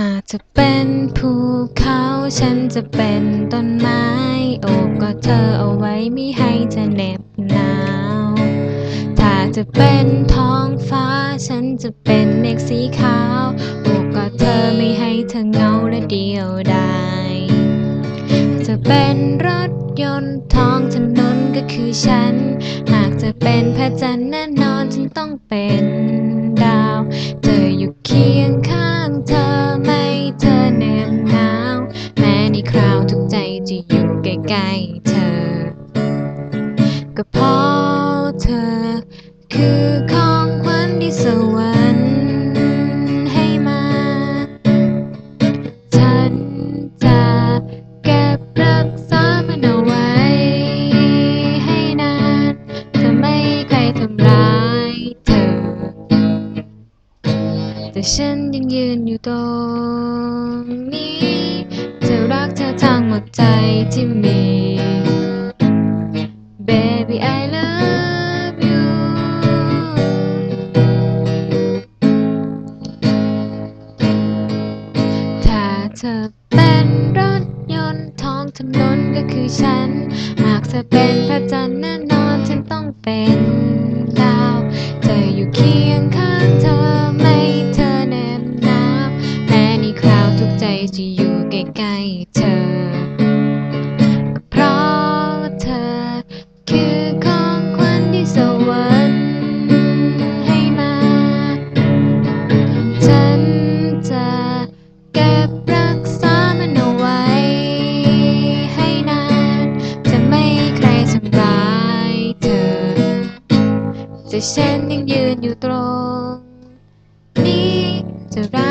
ถ้าจะเป็นภูเขาฉันจะเป็นต้นไม้ โอบกอดเธอเอาไว้ไม่ให้เธอเหน็บหนาว ถ้าจะเป็นท้องฟ้า ฉันจะเป็นเมฆสีขาว โอบกอดเธอไม่ให้เธอเหงาและเดียวดายจะเป็นรถยนต์ท้องถนนก็คือฉัน หากจะเป็นพระจันทร์แน่นอนฉันต้องเป็น ก็เพราะเธอ คือของขวัญที่สวรรค์ให้มา ฉันจะเก็บรักษามันเอาไว้ ให้นานจะไม่ใครทำร้ายเธอ แต่ฉันยังยืนอยู่ตรงนี้ จะรักเธอทั้งหมดใจที่มี เธอเป็นรถยนต์ท้องถนนก็คือฉัน หากเธอเป็นพระจันทร์แน่นอนฉันต้องเป็นดาว เธอยู่เคียงข้างเธอไม่เธอแนมนาำแม้ในคราวทุกใจจะอยู่ใกล้ๆเธอ แต่ฉันยังยืนอยู่ตรงนี้จะรัก